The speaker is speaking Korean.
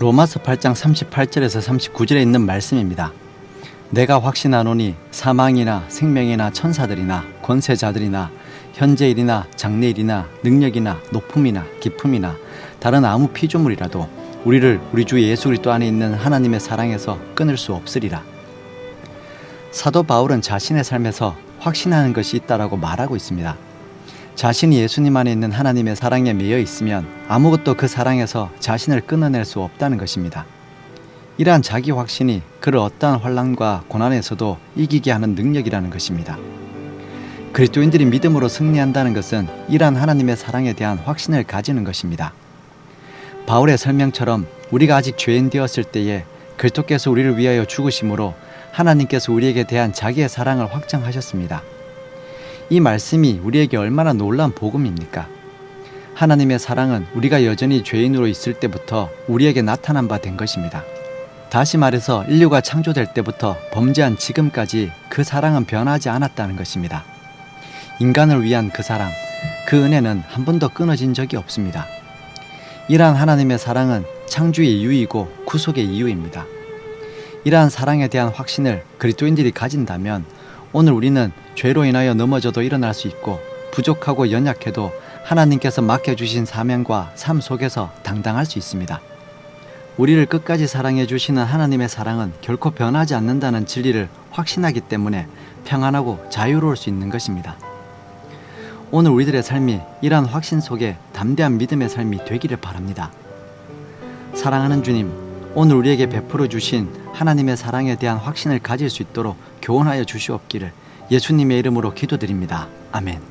로마서 8장 38절에서 39절에 있는 말씀입니다. 내가 확신하노니 사망이나 생명이나 천사들이나 권세자들이나 현재일이나 장래일이나 능력이나 높음이나 기품이나 다른 아무 피조물이라도 우리를 우리 주 예수 그리스도 안에 있는 하나님의 사랑에서 끊을 수 없으리라. 사도 바울은 자신의 삶에서 확신하는 것이 있다라고 말하고 있습니다. 자신이 예수님 안에 있는 하나님의 사랑에 매여 있으면 아무것도 그 사랑에서 자신을 끊어낼 수 없다는 것입니다. 이러한 자기 확신이 그를 어떠한 환란과 고난에서도 이기게 하는 능력이라는 것입니다. 그리스도인들이 믿음으로 승리한다는 것은 이러한 하나님의 사랑에 대한 확신을 가지는 것입니다. 바울의 설명처럼 우리가 아직 죄인 되었을 때에 그리스도께서 우리를 위하여 죽으심으로 하나님께서 우리에게 대한 자기의 사랑을 확정하셨습니다. 이 말씀이 우리에게 얼마나 놀라운 복음입니까? 하나님의 사랑은 우리가 여전히 죄인으로 있을 때부터 우리에게 나타난 바 된 것입니다. 다시 말해서 인류가 창조될 때부터 범죄한 지금까지 그 사랑은 변하지 않았다는 것입니다. 인간을 위한 그 사랑, 그 은혜는 한 번도 끊어진 적이 없습니다. 이러한 하나님의 사랑은 창조의 이유이고 구속의 이유입니다. 이러한 사랑에 대한 확신을 그리스도인들이 가진다면 오늘 우리는 죄로 인하여 넘어져도 일어날 수 있고 부족하고 연약해도 하나님께서 맡겨주신 사명과 삶 속에서 당당할 수 있습니다. 우리를 끝까지 사랑해 주시는 하나님의 사랑은 결코 변하지 않는다는 진리를 확신하기 때문에 평안하고 자유로울 수 있는 것입니다. 오늘 우리들의 삶이 이러한 확신 속에 담대한 믿음의 삶이 되기를 바랍니다. 사랑하는 주님, 오늘 우리에게 베풀어 주신 하나님의 사랑에 대한 확신을 가질 수 있도록 교훈하여 주시옵기를 예수님의 이름으로 기도드립니다. 아멘.